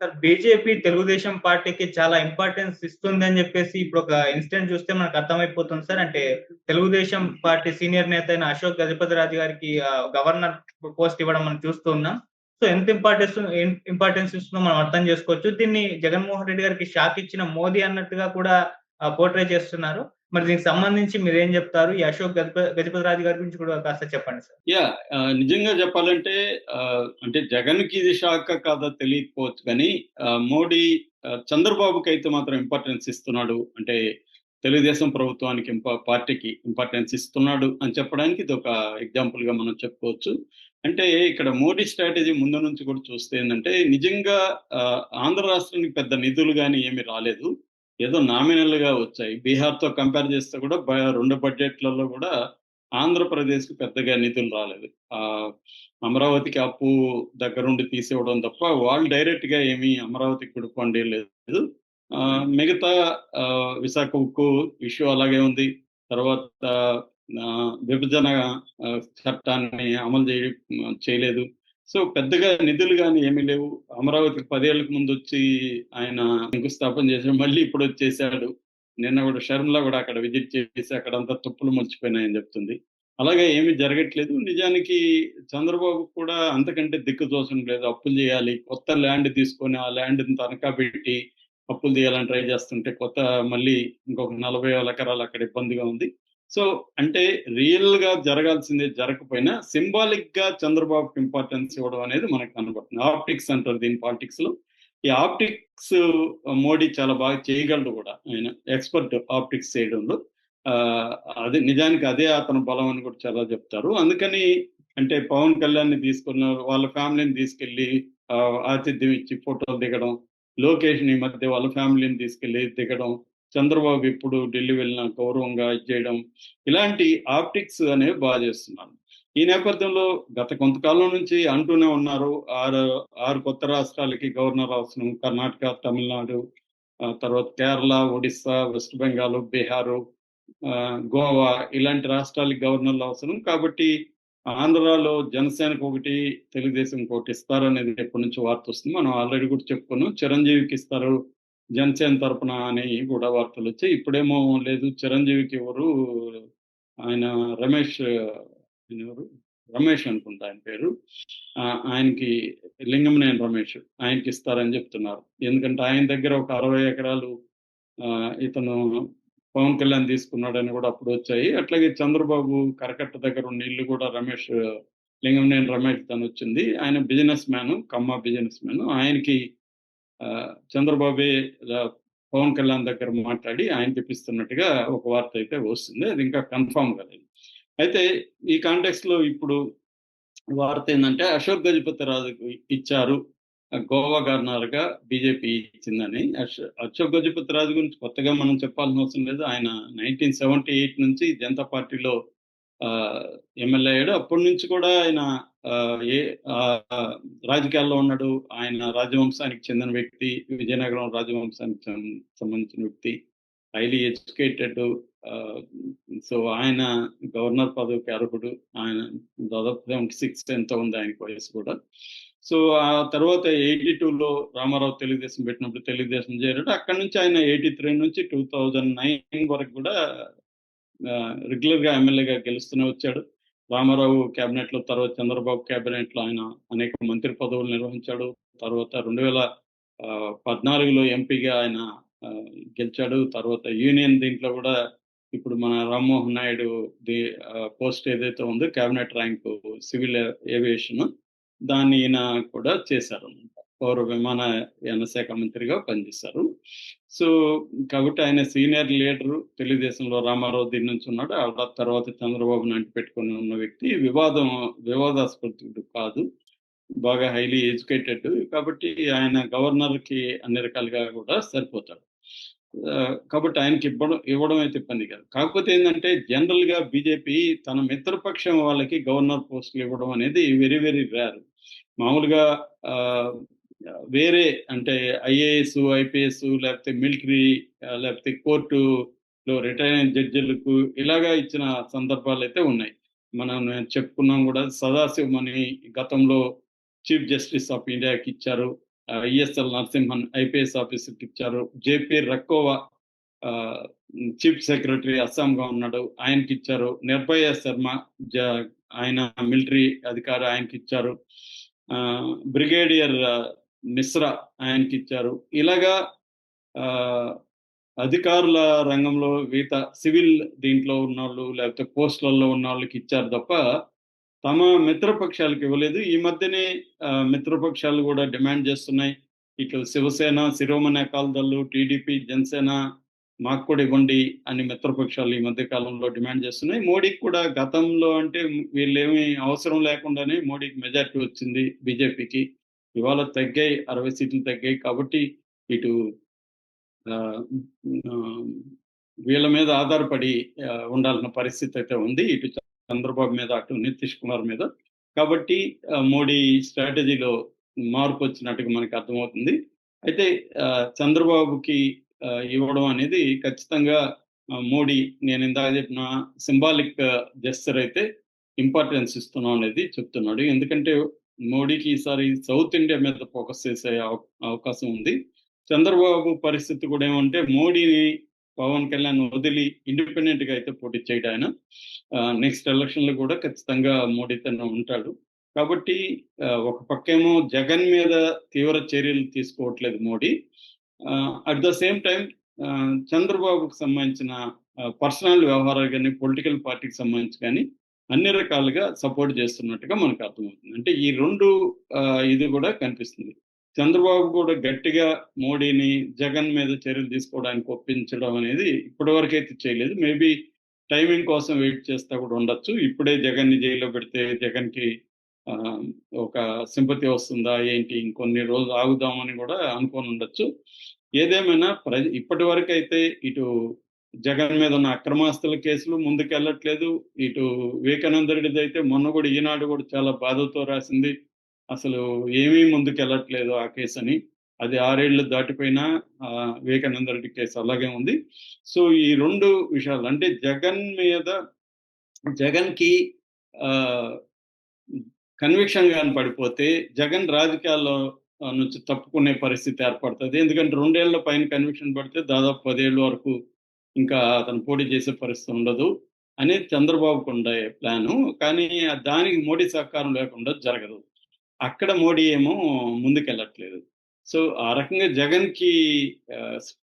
Sir BJP Telugu Desam పార్టీకి చాలా importance ఇస్తుంది అని చెప్పేసి ఇప్పుడు ఒక ఇన్సిడెంట్ చూస్తే మనకు అర్థమైపోతుంది సార్. అంటే తెలుగుదేశం పార్టీ సీనియర్ నేత అయిన అశోక్ గజపతి రాజు గారికి గవర్నర్ పోస్ట్ ఇవ్వడం మనం చూస్తూ ఉన్నాం. సో ఎంత ఇంపార్టెన్స్ ఇంపార్టెన్స్ ఇస్తుందో మనం అర్థం చేసుకోవచ్చు. దీన్ని జగన్మోహన్ రెడ్డి గారికి షాక్ ఇచ్చిన మోదీ అన్నట్టుగా కూడా పోర్ట్రే చేస్తున్నారు. మరి దీనికి సంబంధించి మీరు ఏం చెప్తారు? ఈ అశోక్ గజప గజపతి రాజు గారి గురించి కూడా కాస్త చెప్పండి సార్. యా నిజంగా చెప్పాలంటే అంటే జగన్కి ఇది షాక్ కాదా తెలియకపోవచ్చు కానీ మోడీ చంద్రబాబుకి అయితే మాత్రం ఇంపార్టెన్స్ ఇస్తున్నాడు. అంటే తెలుగుదేశం ప్రభుత్వానికి పార్టీకి ఇంపార్టెన్స్ ఇస్తున్నాడు అని చెప్పడానికి ఇది ఒక ఎగ్జాంపుల్గా మనం చెప్పుకోవచ్చు. అంటే ఇక్కడ మోడీ స్ట్రాటజీ ముందు నుంచి కూడా చూస్తే ఏంటంటే నిజంగా ఆంధ్ర రాష్ట్రానికి పెద్ద నిధులు కానీ ఏమీ రాలేదు. ఏదో నామినల్గా వచ్చాయి. బీహార్తో కంపేర్ చేస్తే కూడా రెండు బడ్జెట్లలో కూడా ఆంధ్రప్రదేశ్కి పెద్దగా నిధులు రాలేదు. ఆ అమరావతికి అప్పు దగ్గరుండి తీసేవడం తప్ప వాళ్ళు డైరెక్ట్గా ఏమీ అమరావతికి కొడుకోండి లేదు. ఆ, మిగతా ఆ, విశాఖ ఉక్కు ఇష్యూ అలాగే ఉంది. తర్వాత ఆ, విభజన చట్టాన్ని అమలు చేయ చేయలేదు. సో పెద్దగా నిధులు కానీ ఏమీ లేవు. అమరావతికి పదేళ్ళకు ముందు వచ్చి ఆయన శంకుస్థాపన చేశాడు. మళ్ళీ ఇప్పుడు వచ్చేసాడు. నిన్న కూడా షర్మిల కూడా అక్కడ విజిట్ చేసి అక్కడ అంతా తుప్పులు మర్చిపోయినాయని చెప్తుంది. అలాగే ఏమీ జరగట్లేదు. నిజానికి చంద్రబాబు కూడా అంతకంటే దిక్కు దోషం లేదు. అప్పులు చేయాలి. కొత్త ల్యాండ్ తీసుకొని ఆ ల్యాండ్ తనఖా పెట్టి అప్పులు తీయాలని ట్రై చేస్తుంటే కొత్త మళ్ళీ ఇంకొక నలభై వేల ఎకరాలు అక్కడ ఇబ్బందిగా ఉంది. సో అంటే రియల్గా జరగాల్సిందే జరగకపోయినా సింబాలిక్గా చంద్రబాబుకి ఇంపార్టెన్స్ ఇవ్వడం అనేది మనకు కనబడుతుంది. ఆప్టిక్స్ అంటారు దీని పాలిటిక్స్లో ఈ ఆప్టిక్స్ మోడీ చాలా బాగా చేయగలడు కూడా. ఆయన ఎక్స్పర్ట్ ఆప్టిక్స్ చేయడంలో. ఆ, అది నిజానికి అదే అతని బలం అని కూడా చాలా చెప్తారు. అందుకని అంటే పవన్ కళ్యాణ్ని తీసుకున్న వాళ్ళ ఫ్యామిలీని తీసుకెళ్ళి ఆతిథ్యం ఇచ్చి ఫోటోలు దిగడం లోకేష్ని మధ్య వాళ్ళ ఫ్యామిలీని తీసుకెళ్ళి దిగడం చంద్రబాబు ఇప్పుడు ఢిల్లీ వెళ్ళిన గౌరవంగా ఇచ్చేయడం ఇలాంటి ఆప్టిక్స్ అనేవి బాగా చేస్తున్నారు ఈ నేపథ్యంలో గత కొంతకాలం నుంచి అంటూనే ఉన్నారు ఆరు ఆరు కొత్త రాష్ట్రాలకి గవర్నర్ అవసరం కర్ణాటక తమిళనాడు తర్వాత కేరళ ఒడిస్సా వెస్ట్ బెంగాల్ బీహారు ఆ, గోవా ఇలాంటి రాష్ట్రాలకి గవర్నర్లు అవసరం. కాబట్టి ఆంధ్రాలో జనసేనకు ఒకటి తెలుగుదేశం ఒకటి ఇస్తారనేది ఎప్పటి నుంచి వార్త వస్తుంది. మనం ఆల్రెడీ కూడా చెప్పుకున్నాం చిరంజీవికి ఇస్తారు జనసేన తరపున అని కూడా వార్తలు వచ్చాయి. ఇప్పుడేమో లేదు చిరంజీవికి ఎవరు ఆయన రమేష్ ఎవరు? రమేష్ అనుకుంటా ఆయన పేరు. ఆ, ఆయనకి లింగంనేని రమేష్ ఆయనకి ఇస్తారని చెప్తున్నారు. ఎందుకంటే ఆయన దగ్గర ఒక అరవై ఎకరాలు ఆ, ఇతను పవన్ కళ్యాణ్ తీసుకున్నాడని కూడా అప్పుడు వచ్చాయి. అట్లాగే చంద్రబాబు కరకట్ట దగ్గర ఉన్న ఇల్లు కూడా రమేష్ లింగంనేని రమేష్ తను వచ్చింది. ఆయన business man Kamma business man. ఆయనకి చంద్రబాబు పవన్ కళ్యాణ్ దగ్గర మాట్లాడి ఆయన తెప్పిస్తున్నట్టుగా ఒక వార్త అయితే వస్తుంది. అది ఇంకా కన్ఫామ్ కాలేదు. అయితే ఈ కాంటెక్స్లో ఇప్పుడు వార్త ఏంటంటే అశోక్ గజపతి రాజుకు ఇచ్చారు గోవా గవర్నర్గా బీజేపీ ఇచ్చిందని. అశోక్ గజపతి రాజు గురించి కొత్తగా మనం చెప్పాల్సిన అవసరం లేదు. ఆయన నైన్టీన్ సెవెంటీ ఎయిట్ నుంచి జనతా పార్టీలో ఎమ్మెల్యే అయ్యాడు. అప్పటి నుంచి కూడా ఆయన ఏ ఆ, రాజకీయాల్లో ఉన్నాడు. ఆయన రాజవంశానికి చెందిన వ్యక్తి విజయనగరం రాజవంశానికి సంబంధించిన వ్యక్తి హైలీ ఎడ్యుకేటెడ్ సో ఆయన గవర్నర్ పదవికి అర్హుడు. ఆయన దాదాపు సెవెంటీ సిక్స్ ఎంత ఉంది ఆయనకు వయసు కూడా. సో ఆ తర్వాత ఎయిటీ లో రామారావు తెలుగుదేశం పెట్టినప్పుడు తెలుగుదేశం చేరాడు. అక్కడ నుంచి ఆయన ఎయిటీ త్రీ నుంచి టూ థౌజండ్ నైన్ వరకు కూడా రెగ్యులర్గా ఎమ్మెల్యేగా గెలుస్తూనే వచ్చాడు. రామారావు క్యాబినెట్లో తర్వాత చంద్రబాబు కేబినెట్లో ఆయన అనేక మంత్రి పదవులు నిర్వహించాడు. తర్వాత రెండు వేల ఆ, పద్నాలుగులో ఎంపీగా ఆయన గెలిచాడు. తర్వాత యూనియన్ దీంట్లో కూడా ఇప్పుడు మన రామ్మోహన్ నాయుడు ది పోస్ట్ ఏదైతే ఉందో క్యాబినెట్ ర్యాంక్ సివిల్ ఏవియేషన్ దాన్ని ఈయన కూడా చేశారు పౌర విమానయాన శాఖ మంత్రిగా పనిచేశారు. సో కాబట్టి ఆయన సీనియర్ లీడర్ తెలుగుదేశంలో రామారావు దీని నుంచి ఉన్నాడు. ఆ తర్వాత చంద్రబాబు నాయుడు పెట్టుకుని ఉన్న వ్యక్తి. వివాదం వివాదాస్పదుడు కాదు. బాగా హైలీ ఎడ్యుకేటెడ్. కాబట్టి ఆయన గవర్నర్కి అన్ని రకాలుగా కూడా సరిపోతాడు. కాబట్టి ఆయనకి ఇవ్వడం ఇవ్వడం అయితే ఇబ్బంది కాదు. కాకపోతే ఏంటంటే జనరల్గా బీజేపీ తన మిత్రపక్షం వాళ్ళకి గవర్నర్ పోస్టులు ఇవ్వడం అనేది వెరీ వెరీ రేర్. మామూలుగా ఆ, వేరే అంటే ఐఏఎస్ ఐపీఎస్ లేకపోతే మిలిటరీ లేకపోతే కోర్టులో రిటైర్ అయిన జడ్జిలకు ఇలాగా ఇచ్చిన సందర్భాలు అయితే ఉన్నాయి. మనం చెప్పుకున్నాం కూడా సదాశివం గతంలో చీఫ్ జస్టిస్ ఆఫ్ ఇండియాకి ఇచ్చారు. ఐఎస్ఎల్ నరసింహన్ ఐపీఎస్ ఆఫీసర్కి ఇచ్చారు. జేపీ రక్కోవా ఆ, చీఫ్ సెక్రటరీ అస్సాంగా ఉన్నాడు. ఆయనకి ఇచ్చారు. నిర్భయ శర్మ ఆయన మిలిటరీ అధికారి ఆయనకి ఇచ్చారు. ఆ, బ్రిగేడియర్ మిశ్రా ఆయనకి ఇచ్చారు ఇలాగా ఆ, అధికారుల రంగంలో వీత సివిల్ దీంట్లో ఉన్న వాళ్ళు లేకపోతే పోస్టులలో ఉన్న వాళ్ళకి ఇచ్చారు తప్ప తమ మిత్రపక్షాలకు ఇవ్వలేదు. ఈ మధ్యనే మిత్రపక్షాలు కూడా డిమాండ్ చేస్తున్నాయి. ఇట్లా శివసేన శిరోమణి అకాల్దళ్ళు టీడీపీ జనసేన మాకు కూడా ఇవ్వండి అని మిత్రపక్షాలు ఈ మధ్య కాలంలో డిమాండ్ చేస్తున్నాయి. మోడీకి కూడా గతంలో అంటే వీళ్ళేమి అవసరం లేకుండానే మోడీకి మెజార్టీ వచ్చింది బీజేపీకి. ఇవాళ తగ్గాయి అరవై సీట్లు తగ్గాయి కాబట్టి ఇటు వీళ్ళ మీద ఆధారపడి ఉండాల్సిన పరిస్థితి అయితే ఉంది. ఇటు చంద్రబాబు మీద అటు నితీష్ కుమార్ మీద. కాబట్టి మోడీ స్ట్రాటజీలో మార్పు వచ్చినట్టుగా మనకి అర్థమవుతుంది. అయితే చంద్రబాబుకి ఇవ్వడం అనేది ఖచ్చితంగా మోడీ నేను ఇందాక చెప్పిన సింబాలిక్ జెస్టర్ అయితే ఇంపార్టెన్స్ ఇస్తున్నాం అనేది చెప్తున్నాడు. ఎందుకంటే మోడీకి ఈసారి సౌత్ ఇండియా మీద ఫోకస్ చేసే అవకాశం ఉంది. చంద్రబాబు పరిస్థితి కూడా ఏమంటే మోడీని పవన్ కళ్యాణ్ వదిలి ఇండిపెండెంట్గా అయితే పోటీ చేయడం ఆయన. నెక్స్ట్ ఎలక్షన్లో కూడా ఖచ్చితంగా మోడీతోనే ఉంటాడు. కాబట్టి ఒక పక్కేమో జగన్ మీద తీవ్ర చర్యలు తీసుకోవట్లేదు Modi. At the same time చంద్రబాబుకు సంబంధించిన పర్సనల్ వ్యవహారాలు కానీ పొలిటికల్ పార్టీకి సంబంధించి కానీ అన్ని రకాలుగా సపోర్ట్ చేస్తున్నట్టుగా మనకు అర్థమవుతుంది. అంటే ఈ రెండు ఆ, ఇది కూడా కనిపిస్తుంది. చంద్రబాబు కూడా గట్టిగా మోడీని జగన్ మీద చర్యలు తీసుకోవడానికి ఒప్పించడం అనేది ఇప్పటి వరకు అయితే చేయలేదు. మేబీ టైమింగ్ కోసం వెయిట్ చేస్తా కూడా ఉండొచ్చు. ఇప్పుడే జగన్ని జైల్లో పెడితే జగన్కి ఒక సింపతి వస్తుందా ఏంటి ఇంకొన్ని రోజులు ఆగుదామని కూడా అనుకొని ఉండొచ్చు ఏదేమైనా ప్ర ఇప్పటి వరకు అయితే ఇటు జగన్ మీద ఉన్న అక్రమాస్తుల కేసులు ముందుకు వెళ్ళట్లేదు ఇటు వివేకానందరెడ్డిది అయితే మొన్న కూడా ఈనాడు కూడా చాలా బాధతో రాసింది. అసలు ఏమీ ముందుకెళ్ళట్లేదు ఆ కేసు అని అది ఆరేళ్ళు దాటిపోయినా వివేకానందరెడ్డి వివేకానంద రెడ్డి కేసు అలాగే ఉంది. సో ఈ రెండు విషయాలు అంటే జగన్ మీద జగన్కి కన్విక్షన్ గాని పడిపోతే జగన్ రాజకీయాల్లో నుంచి తప్పుకునే పరిస్థితి ఏర్పడుతుంది. ఎందుకంటే రెండేళ్ళ పైన కన్విక్షన్ పడితే దాదాపు పదేళ్ళ వరకు ఇంకా అతను పోటీ చేసే పరిస్థితి ఉండదు అనేది చంద్రబాబుకు ఉండే ప్లాను కానీ దానికి మోడీ సహకారం లేకుండా జరగదు. అక్కడ మోడీ ఏమో ముందుకెళ్ళట్లేదు. సో ఆ రకంగా జగన్కి